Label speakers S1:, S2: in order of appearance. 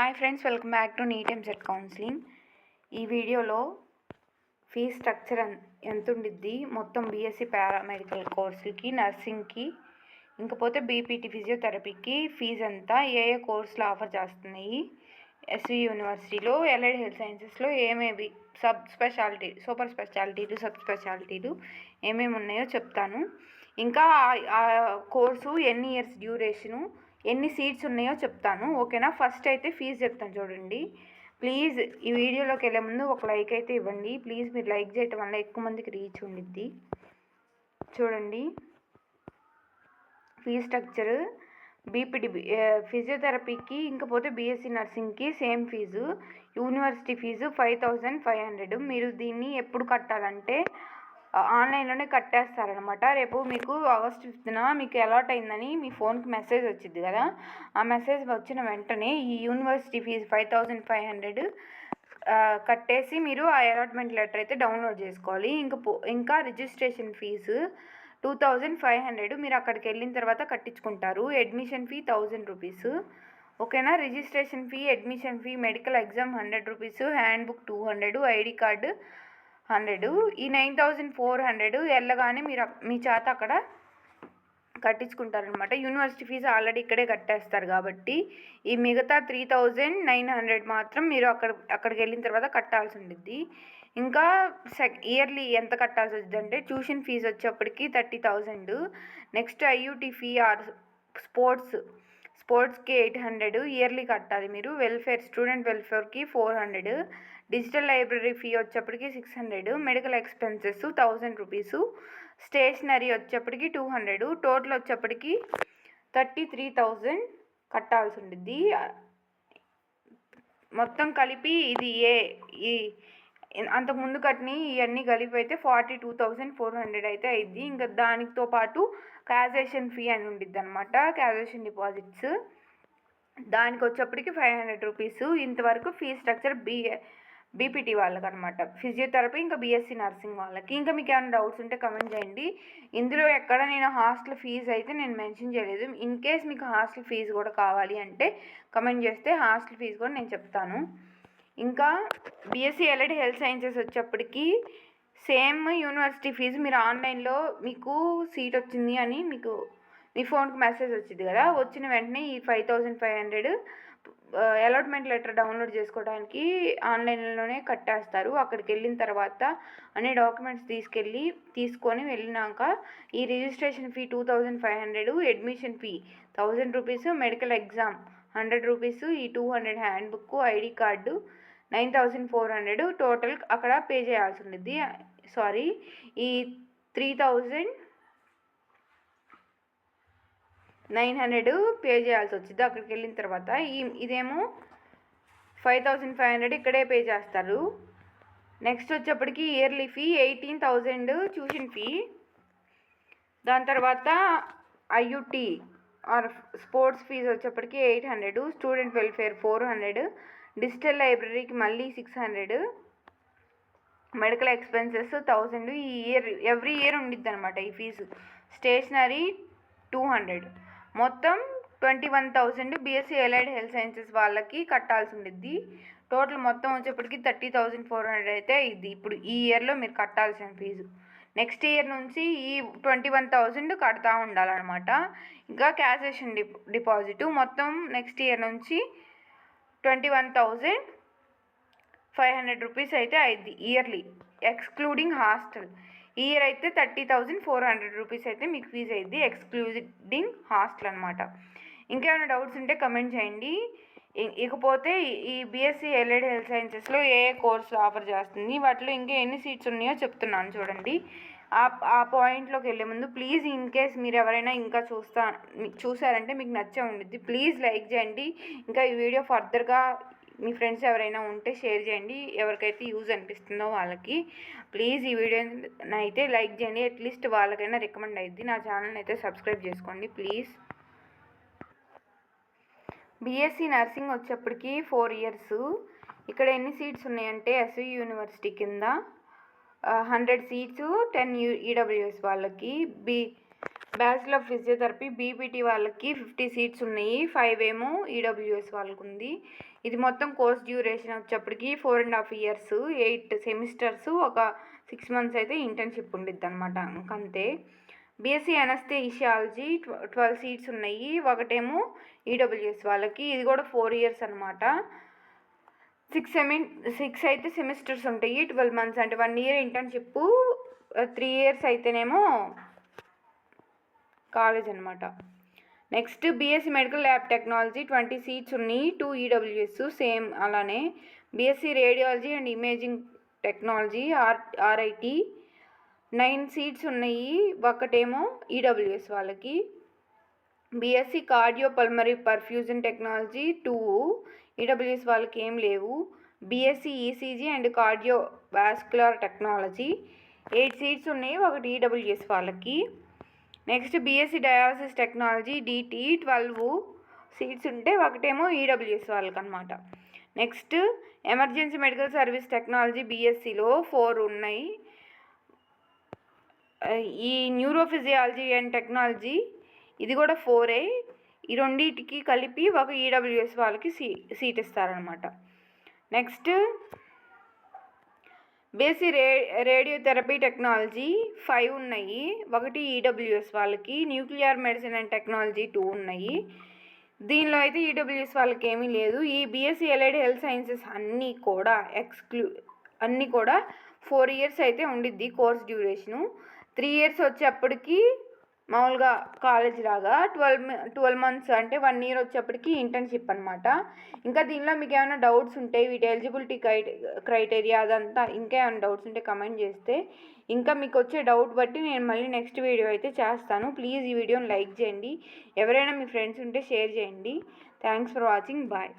S1: Hi friends welcome back to NEET EAMCET counselling ఈ వీడియోలో fees structure ఎంత ఉండిద్ది మొత్తం బీఎస్సీ పారామెడికల్ కోర్సుకి నర్సింగ్కి ఇంకపోతే బీపీటీ ఫిజియోథెరపీకి ఫీజు ఎంత? ఏ ఏ కోర్సులు ఆఫర్ చేస్తున్నాయి? ఎస్వి యూనివర్సిటీలో ఎల్ఐడి హెల్త్ సైన్సెస్లో ఏమేమి సబ్ స్పెషాలిటీ సూపర్ స్పెషాలిటీలు సబ్ స్పెషాలిటీలు ఏమేమి ఉన్నాయో చెప్తాను. ఇంకా ఆ- ఆ కోర్సు ఎన్ని ఇయర్స్ డ్యూరేషను? ఎన్ని సీట్స్ ఉన్నాయో చెప్తాను. ఓకేనా? ఫస్ట్ అయితే ఫీజు చెప్తాను చూడండి. ప్లీజ్ ఈ వీడియోలోకి వెళ్ళే ముందు ఒక లైక్ అయితే ఇవ్వండి. ప్లీజ్ మీరు లైక్ చేయటం వల్ల ఎక్కువ మందికి రీచ్ ఉండిద్ది. చూడండి. Fees structure. బీపీడి ఫిజియోథెరపీకి ఇంకపోతే BSc నర్సింగ్కి same fees. University fees five thousand five hundred. మీరు దీన్ని ఎప్పుడు కట్టాలంటే ఆన్లైన్లోనే కట్టేస్తారనమాట రేపు మీకు ఆగస్ట్ ఫిఫ్త్న మీకు అలాట్ అయిందని మీ ఫోన్కి మెసేజ్ వచ్చింది కదా? ఆ మెసేజ్ వచ్చిన వెంటనే ఈ university fees five thousand five hundred కట్టేసి మీరు ఆ అలాట్మెంట్ లెటర్ అయితే డౌన్లోడ్ చేసుకోవాలి. ఇంకా పో ఇంకా registration fees two thousand five hundred మీరు అక్కడికి వెళ్ళిన తర్వాత కట్టించుకుంటారు. Admission fee thousand rupees. ఓకేనా? Registration fee admission fee medical exam hundred rupees handbook two hundred ID card hundred ఈ నైన్ థౌజండ్ ఫోర్ హండ్రెడ్ వెళ్ళగానే మీరు మీ చేత అక్కడ కట్టించుకుంటారనమాట యూనివర్సిటీ ఫీజు ఆల్రెడీ ఇక్కడే కట్టేస్తారు కాబట్టి ఈ మిగతా త్రీ థౌజండ్ నైన్ హండ్రెడ్ మాత్రం మీరు అక్కడ అక్కడికి వెళ్ళిన తర్వాత కట్టాల్సి ఉండిద్ది. ఇంకా సెక్ ఇయర్లీ ఎంత కట్టాల్సి వచ్చింది అంటే ట్యూషన్ ఫీజు వచ్చేప్పటికి thirty thousand. Next IUT fee or sports స్పోర్ట్స్కి eight hundred yearly కట్టాలి మీరు. Welfare student వెల్ఫేర్కి four hundred digital library fee వచ్చేప్పటికి six hundred medical expenses thousand rupees stationery వచ్చేప్పటికి టూ హండ్రెడ్ టోటల్ వచ్చేప్పటికి థర్టీ త్రీ థౌజండ్ కట్టాల్సి ఉంటుంది మొత్తం కలిపి ఇది ఏ ఈ అంతకుముందు కట్టిన ఇవన్నీ కలిపి అయితే forty two thousand four hundred అయితే అయింది ఇంకా దానితో పాటు క్యాజేషన్ ఫీ అని ఉండిద్ది అనమాట క్యాజేషన్ డిపాజిట్స్. దానికి వచ్చేప్పటికి ఫైవ్ హండ్రెడ్ రూపీస్. ఇంతవరకు ఫీ స్ట్రక్చర్ బీ బీపీటీ వాళ్ళకి అనమాట ఫిజియోథెరపీ ఇంకా బీఎస్సీ నర్సింగ్ వాళ్ళకి. ఇంకా మీకు ఏమైనా డౌట్స్ ఉంటే కమెంట్ చేయండి. ఇందులో ఎక్కడ నేను హాస్టల్ ఫీజు అయితే నేను మెన్షన్ చేయలేదు. ఇన్ కేస్ మీకు హాస్టల్ ఫీజు కూడా కావాలి అంటే కమెంట్ చేస్తే హాస్టల్ ఫీజు కూడా నేను చెప్తాను. ఇంకా బీఎస్సీ ఎల్ఐడి హెల్త్ సైన్సెస్ వచ్చేప్పటికి సేమ్ యూనివర్సిటీ ఫీజు మీరు ఆన్లైన్లో మీకు సీట్ వచ్చింది అని మీకు మీ ఫోన్కి మెసేజ్ వచ్చింది కదా వచ్చిన వెంటనే ఈ five thousand five hundred allotment letter download చేసుకోవడానికి ఆన్లైన్లోనే కట్టేస్తారు. అక్కడికి వెళ్ళిన తర్వాత అన్ని డాక్యుమెంట్స్ తీసుకెళ్ళి తీసుకొని వెళ్ళినాక ఈ registration fee two thousand five hundred admission fee thousand rupees medical exam hundred rupees ఈ two hundred handbook ID card nine thousand four hundred total అక్కడ పే చేయాల్సి ఉంటుంది సారీ ఈ three thousand nine hundred pay చేయాల్సి వచ్చింది అక్కడికి వెళ్ళిన తర్వాత. ఈ ఇదేమో ఫైవ్ థౌజండ్ ఫైవ్ హండ్రెడ్ ఇక్కడే పే చేస్తారు. నెక్స్ట్ వచ్చేప్పటికి yearly fee eighteen thousand tuition fee. దాని తర్వాత ఐయుటి ఆర్ స్పోర్ట్స్ ఫీజు వచ్చేప్పటికి eight hundred student welfare four hundred digital లైబ్రరీకి మళ్ళీ six hundred. Medical expenses thousand. ఈ ఇయర్ ఎవ్రీ ఇయర్ ఉండిద్ది అనమాట ఈ ఫీజు. Stationery two hundred. మొత్తం twenty one thousand. BSc allied health sciences వాళ్ళకి కట్టాల్సి ఉండిద్ది. టోటల్ మొత్తం వచ్చేప్పటికి థర్టీ థౌజండ్ ఫోర్ హండ్రెడ్ అయితే ఇది ఇప్పుడు ఈ ఇయర్లో మీరు కట్టాల్సిన ఫీజు. నెక్స్ట్ ఇయర్ నుంచి ఈ ట్వంటీ వన్ థౌజండ్ కడతా ఉండాలన్నమాట. ఇంకా క్యాషేషన్ డిపాజిట్. మొత్తం నెక్స్ట్ ఇయర్ నుంచి twenty one thousand five hundred rupees అయితే అయింది ఇయర్లీ ఎక్స్క్లూడింగ్ హాస్టల్. ఇయర్ అయితే thirty thousand four hundred rupees అయితే మీకు ఫీజు అయింది ఎక్స్క్లూడింగ్ హాస్టల్ అనమాట ఇంకేమైనా డౌట్స్ ఉంటే కమెంట్ చేయండి. ఇకపోతే ఈ- బీఎస్సీ ఎల్ఎడ్ హెల్త్ సైన్సెస్లో ఏ ఏ కోర్సులు ఆఫర్ చేస్తుంది వాటిలో ఇంకా ఎన్ని సీట్స్ ఉన్నాయో చెప్తున్నాను చూడండి. ఆ ఆ పాయింట్లోకి వెళ్ళే ముందు ప్లీజ్ ఇన్ కేస్ మీరు ఎవరైనా ఇంకా చూస్తా చూసారంటే మీకు నచ్చే ఉండిద్ది. ప్లీజ్ లైక్ చేయండి. ఇంకా ఈ వీడియో ఫర్దర్గా మీ ఫ్రెండ్స్ ఎవరైనా ఉంటే షేర్ చేయండి. ఎవరికైతే యూజ్ అనిపిస్తుందో వాళ్ళకి. ప్లీజ్ ఈ వీడియోని అయితే లైక్ చేయండి. అట్లీస్ట్ వాళ్ళకైనా రికమెండ్ అయ్యింది నా ఛానల్ని అయితే సబ్స్క్రైబ్ చేసుకోండి ప్లీజ్ బీఎస్సీ నర్సింగ్ వచ్చేప్పటికి ఫోర్ ఇయర్స్ ఇక్కడ ఎన్ని సీట్స్ ఉన్నాయంటే ఎస్వి యూనివర్సిటీ కింద. హండ్రెడ్ సీట్స్ టెన్ యూ ఈడబ్ల్యూఎస్ వాళ్ళకి B bachelor of physiotherapy BPT వాళ్ళకి ఫిఫ్టీ సీట్స్ ఉన్నాయి. ఫైవ్ ఏమో ఈడబ్ల్యూఎస్ వాళ్ళకు ఉంది ఇది మొత్తం కోర్స్ డ్యూరేషన్ వచ్చేప్పటికి four and half years eight semesters ఒక సిక్స్ మంత్స్ అయితే ఇంటర్న్షిప్ ఉండిద్ది అనమాట ఇంకంతే. బీఎస్సీ అనస్థేషియాలజీ ట్వెల్వ్ సీట్స్ ఉన్నాయి. ఒకటేమో ఈడబ్ల్యూఎస్ వాళ్ళకి. ఇది కూడా ఫోర్ ఇయర్స్ అనమాట సిక్స్ సెమి సిక్స్ అయితే సెమిస్టర్స్ ఉంటాయి ట్వెల్వ్ మంత్స్ అంటే one year internship three years అయితేనేమో కాలేజ్ అనమాట next BSc medical lab technology twenty seats ఉన్నాయి టూ ఈడబ్ల్యూఎస్ సేమ్ అలానే. BSc radiology and imaging technology or RIT nine seats ఉన్నాయి ఒకటేమో EWS వాళ్ళకి. BSc cardiopulmonary perfusion technology two EWS వాళ్ళకి ఏం లేవు BSc ECG and cardiovascular technology eight seats ఉన్నాయి ఒకటి ఈడబ్ల్యూఎస్ వాళ్ళకి. Next BSc dialysis technology DT twelve seats ఉంటే ఒకటేమో ఈడబ్ల్యూఎస్ వాళ్ళకి అనమాట next emergency medical service technology బీఎస్సీలో four ఉన్నాయి. ఈ న్యూరోఫిజియాలజీ అండ్ టెక్నాలజీ ఇది కూడా ఫోర్ ఏ. ఈ రెండింటికి కలిపి ఒక ఈడబ్ల్యూఎస్ వాళ్ళకి సీ సీట్ ఇస్తారనమాట నెక్స్ట్ బేసి రే రేడియోథెరపీ టెక్నాలజీ ఫైవ్ ఉన్నాయి. ఒకటి ఈడబ్ల్యూఎస్ వాళ్ళకి nuclear medicine and technology two ఉన్నాయి. దీనిలో అయితే ఈడబ్ల్యూఎస్ వాళ్ళకి ఏమీ లేదు. ఈ బీఎస్సీ ఎలైడ్ హెల్త్ సైన్సెస్ అన్నీ కూడా ఎక్స్క్లూ అన్నీ కూడా ఫోర్ ఇయర్స్ అయితే ఉండిద్ది కోర్స్ డ్యూరేషను త్రీ ఇయర్స్ వచ్చేప్పటికి మామూలుగా కాలేజ్ లాగా ట్వెల్వ్ ట్వెల్వ్ మంత్స్ అంటే వన్ ఇయర్ వచ్చేప్పటికి ఇంటర్న్షిప్ అనమాట ఇంకా దీనిలో మీకు ఏమైనా డౌట్స్ ఉంటే వీటి ఎలిజిబిలిటీ క్రైటీరియా అదంతా ఇంకా ఏమైనా డౌట్స్ ఉంటే కమెంట్ చేస్తే ఇంకా మీకు వచ్చే డౌట్ బట్టి నేను మళ్ళీ నెక్స్ట్ వీడియో అయితే చేస్తాను. ప్లీజ్ ఈ వీడియోని లైక్ చేయండి. ఎవరైనా మీ ఫ్రెండ్స్ ఉంటే షేర్ చేయండి. Thanks for watching bye